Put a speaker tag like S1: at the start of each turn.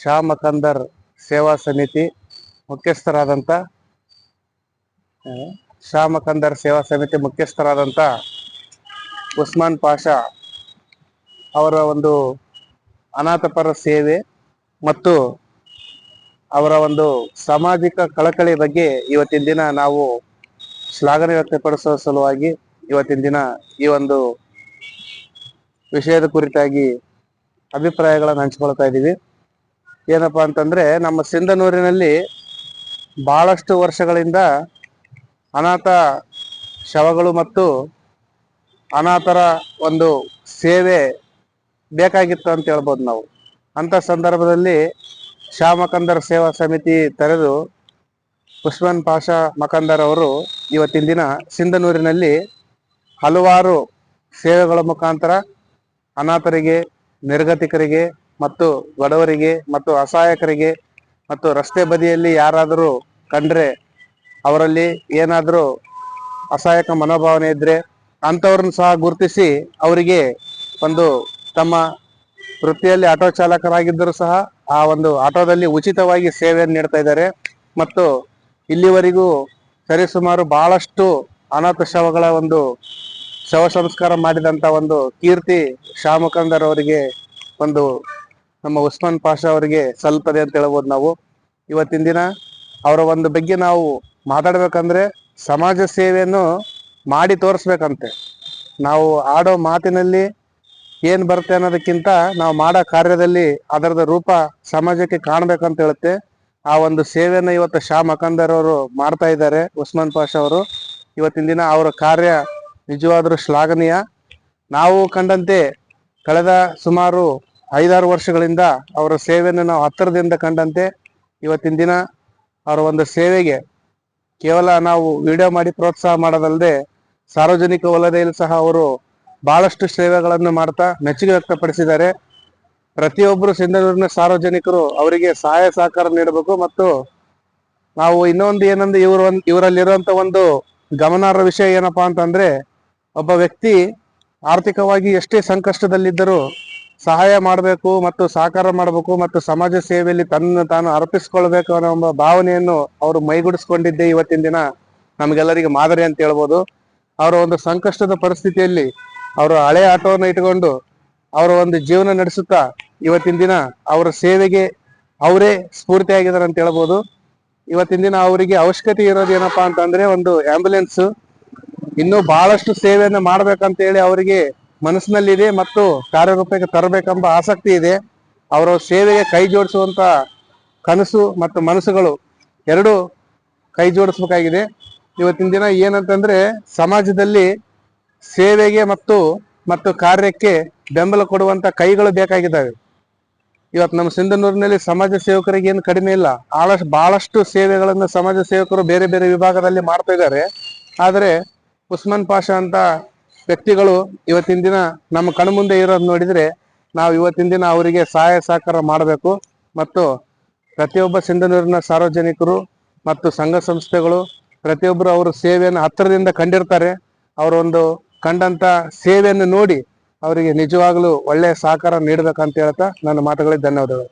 S1: ಶಾ ಸೇವಾ ಸಮಿತಿ ಮುಖ್ಯಸ್ಥರಾದಂಥ ಶಾ ಸೇವಾ ಸಮಿತಿ ಮುಖ್ಯಸ್ಥರಾದಂಥ ಉಸ್ಮಾನ್ ಪಾಷಾ ಅವರ ಒಂದು ಅನಾಥಪರ ಸೇವೆ ಮತ್ತು ಅವರ ಒಂದು ಸಾಮಾಜಿಕ ಕಳಕಳಿ ಬಗ್ಗೆ ಇವತ್ತಿನ ದಿನ ನಾವು ಶ್ಲಾಘನೆ ವ್ಯಕ್ತಪಡಿಸುವ ಸಲುವಾಗಿ ಇವತ್ತಿನ ದಿನ ಈ ಒಂದು ವಿಷಯದ ಕುರಿತಾಗಿ ಅಭಿಪ್ರಾಯಗಳನ್ನು ಹಂಚಿಕೊಳ್ತಾ ಇದ್ದೀವಿ. ಏನಪ್ಪಾ ಅಂತಂದ್ರೆ ನಮ್ಮ ಸಿಂಧನೂರಿನಲ್ಲಿ ಬಹಳಷ್ಟು ವರ್ಷಗಳಿಂದ ಅನಾಥ ಶವಗಳು ಮತ್ತು ಅನಾಥರ ಒಂದು ಸೇವೆ ಬೇಕಾಗಿತ್ತು ಅಂತ ಹೇಳ್ಬೋದು ನಾವು. ಅಂಥ ಸಂದರ್ಭದಲ್ಲಿ ಶ್ಯಾಮಕಂದರ್ ಸೇವಾ ಸಮಿತಿ ತೆರೆದು ಉಸ್ಮಾನ್ ಪಾಷಾ ಮಕಂದರ್ ಅವರು ಇವತ್ತಿನ ದಿನ ಸಿಂಧನೂರಿನಲ್ಲಿ ಹಲವಾರು ಸೇವೆಗಳ ಮುಖಾಂತರ ಅನಾಥರಿಗೆ, ನಿರ್ಗತಿಕರಿಗೆ ಮತ್ತು ಬಡವರಿಗೆ ಮತ್ತು ಅಸಹಾಯಕರಿಗೆ ಮತ್ತು ರಸ್ತೆ ಬದಿಯಲ್ಲಿ ಯಾರಾದರೂ ಕಂಡ್ರೆ ಅವರಲ್ಲಿ ಏನಾದರೂ ಅಸಹಾಯಕ ಮನೋಭಾವನೆ ಇದ್ರೆ ಅಂಥವ್ರನ್ನ ಸಹ ಗುರುತಿಸಿ ಅವರಿಗೆ ಒಂದು ತಮ್ಮ ವೃತ್ತಿಯಲ್ಲಿ ಆಟೋ ಚಾಲಕರಾಗಿದ್ದರೂ ಸಹ ಆ ಒಂದು ಆಟೋದಲ್ಲಿ ಉಚಿತವಾಗಿ ಸೇವೆಯನ್ನು ನೀಡ್ತಾ ಇದ್ದಾರೆ. ಮತ್ತು ಇಲ್ಲಿವರೆಗೂ ಸರಿಸುಮಾರು ಬಹಳಷ್ಟು ಅನಾಥ ಶವಗಳ ಒಂದು ಶವ ಸಂಸ್ಕಾರ ಮಾಡಿದಂತ ಒಂದು ಕೀರ್ತಿ ಶಾಮುಖಂದರ್ ಅವರಿಗೆ ಒಂದು ನಮ್ಮ ಉಸ್ಮಾನ್ ಪಾಷಾ ಅವರಿಗೆ ಸಲ್ಪದೆ ಅಂತ ಹೇಳ್ಬೋದು ನಾವು. ಇವತ್ತಿನ ದಿನ ಅವರ ಒಂದು ಬಗ್ಗೆ ನಾವು ಮಾತಾಡ್ಬೇಕಂದ್ರೆ ಸಮಾಜ ಸೇವೆಯನ್ನು ಮಾಡಿ ತೋರಿಸ್ಬೇಕಂತೆ. ನಾವು ಆಡೋ ಮಾತಿನಲ್ಲಿ ಏನ್ ಬರುತ್ತೆ ಅನ್ನೋದಕ್ಕಿಂತ ನಾವು ಮಾಡೋ ಕಾರ್ಯದಲ್ಲಿ ಅದರದ ರೂಪ ಸಮಾಜಕ್ಕೆ ಕಾಣ್ಬೇಕಂತ ಹೇಳುತ್ತೆ. ಆ ಒಂದು ಸೇವೆಯನ್ನು ಇವತ್ತು ಶಾ ಮಕಂದರ್ ಅವರು ಮಾಡ್ತಾ ಇದ್ದಾರೆ, ಉಸ್ಮಾನ್ ಪಾಷ ಅವರು. ಇವತ್ತಿನ ದಿನ ಅವರ ಕಾರ್ಯ ನಿಜವಾದ್ರೂ ಶ್ಲಾಘನೀಯ. ನಾವು ಕಂಡಂತೆ ಕಳೆದ ಸುಮಾರು ಐದಾರು ವರ್ಷಗಳಿಂದ ಅವರ ಸೇವೆಯನ್ನು ನಾವು ಹತ್ತಿರದಿಂದ ಕಂಡಂತೆ ಇವತ್ತಿನ ದಿನ ಅವರ ಒಂದು ಸೇವೆಗೆ ಕೇವಲ ನಾವು ವಿಡಿಯೋ ಮಾಡಿ ಪ್ರೋತ್ಸಾಹ ಮಾಡೋದಲ್ಲದೆ ಸಾರ್ವಜನಿಕ ವಲಯದಲ್ಲಿ ಸಹ ಅವರು ಬಹಳಷ್ಟು ಸೇವೆಗಳನ್ನು ಮಾಡ್ತಾ ಮೆಚ್ಚುಗೆ ವ್ಯಕ್ತಪಡಿಸಿದ್ದಾರೆ. ಪ್ರತಿಯೊಬ್ಬರು ಸಿಂಧನೂರಿನ ಸಾರ್ವಜನಿಕರು ಅವರಿಗೆ ಸಹಾಯ ಸಹಕಾರ ನೀಡಬೇಕು ಮತ್ತು ನಾವು ಇನ್ನೊಂದು ಏನಂದ್ರೆ ಇವರು ಇವರಲ್ಲಿರುವಂತ ಒಂದು ಗಮನಾರ್ಹ ವಿಷಯ ಏನಪ್ಪಾ ಅಂತಂದ್ರೆ ಒಬ್ಬ ವ್ಯಕ್ತಿ ಆರ್ಥಿಕವಾಗಿ ಎಷ್ಟೇ ಸಂಕಷ್ಟದಲ್ಲಿದ್ದರೂ ಸಹಾಯ ಮಾಡಬೇಕು ಮತ್ತು ಸಹಕಾರ ಮಾಡಬೇಕು ಮತ್ತು ಸಮಾಜ ಸೇವೆಯಲ್ಲಿ ತನ್ನ ತಾನು ಅರ್ಪಿಸ್ಕೊಳ್ಬೇಕು ಅನ್ನೋ ಒಂದು ಭಾವನೆಯನ್ನು ಅವರು ಮೈಗೂಡಿಸ್ಕೊಂಡಿದ್ದೆ ಇವತ್ತಿನ ದಿನ ನಮಗೆಲ್ಲರಿಗೆ ಮಾದರಿ ಅಂತ ಹೇಳ್ಬೋದು. ಅವರ ಒಂದು ಸಂಕಷ್ಟದ ಪರಿಸ್ಥಿತಿಯಲ್ಲಿ ಅವರು ಹಳೆ ಆಟೋವನ್ನು ಇಟ್ಕೊಂಡು ಅವರ ಒಂದು ಜೀವನ ನಡೆಸುತ್ತಾ ಇವತ್ತಿನ ದಿನ ಅವರ ಸೇವೆಗೆ ಅವರೇ ಸ್ಫೂರ್ತಿಯಾಗಿದ್ದಾರೆ ಅಂತ ಹೇಳ್ಬೋದು. ಇವತ್ತಿನ ದಿನ ಅವರಿಗೆ ಅವಶ್ಯಕತೆ ಇರೋದು ಏನಪ್ಪಾ ಅಂತಂದ್ರೆ ಒಂದು ಆಂಬ್ಯುಲೆನ್ಸ್ ಇನ್ನೂ ಬಹಳಷ್ಟು ಸೇವೆಯನ್ನು ಮಾಡ್ಬೇಕಂತ ಹೇಳಿ ಅವರಿಗೆ ಮನಸ್ಸಿನಲ್ಲಿದೆ ಮತ್ತು ಕಾರ್ಯರೂಪಕ್ಕೆ ತರಬೇಕೆಂಬ ಆಸಕ್ತಿ ಇದೆ. ಅವರ ಸೇವೆಗೆ ಕೈ ಜೋಡಿಸುವಂತ ಕನಸು ಮತ್ತು ಮನಸ್ಸುಗಳು ಎರಡು ಕೈ ಜೋಡಿಸ್ಬೇಕಾಗಿದೆ. ಇವತ್ತಿನ ದಿನ ಏನಂತಂದ್ರೆ ಸಮಾಜದಲ್ಲಿ ಸೇವೆಗೆ ಮತ್ತು ಮತ್ತು ಕಾರ್ಯಕ್ಕೆ ಬೆಂಬಲ ಕೊಡುವಂತ ಕೈಗಳು ಬೇಕಾಗಿದ್ದಾವೆ. ಇವತ್ತು ನಮ್ಮ ಸಿಂಧನೂರಿನಲ್ಲಿ ಸಮಾಜ ಸೇವಕರಿಗೆ ಏನು ಕಡಿಮೆ ಇಲ್ಲ. ಆಳಷ್ಟು, ಬಹಳಷ್ಟು ಸೇವೆಗಳನ್ನು ಸಮಾಜ ಸೇವಕರು ಬೇರೆ ಬೇರೆ ವಿಭಾಗದಲ್ಲಿ ಮಾಡ್ತಾ ಇದ್ದಾರೆ. ಆದರೆ ಉಸ್ಮಾನ್ ಪಾಷಾ ಅಂತ ವ್ಯಕ್ತಿಗಳು ಇವತ್ತಿನ ದಿನ ನಮ್ಮ ಕಣ್ಮುಂದೆ ಇರೋದು ನೋಡಿದ್ರೆ ನಾವು ಇವತ್ತಿನ ದಿನ ಅವರಿಗೆ ಸಹಾಯ ಸಹಕಾರ ಮಾಡಬೇಕು. ಮತ್ತು ಪ್ರತಿಯೊಬ್ಬ ಸಿಂಧನೂರಿನ ಸಾರ್ವಜನಿಕರು ಮತ್ತು ಸಂಘ ಸಂಸ್ಥೆಗಳು ಪ್ರತಿಯೊಬ್ಬರು ಅವರ ಸೇವೆಯನ್ನು ಹತ್ತಿರದಿಂದ ಕಂಡಿರ್ತಾರೆ. ಅವರೊಂದು ಕಂಡಂತ ಸೇವೆಯನ್ನು ನೋಡಿ ಅವರಿಗೆ ನಿಜವಾಗ್ಲೂ ಒಳ್ಳೆಯ ಸಹಕಾರ ನೀಡಬೇಕಂತ ಹೇಳ್ತಾ ನನ್ನ ಮಾತುಗಳಿಗೆ ಧನ್ಯವಾದಗಳು.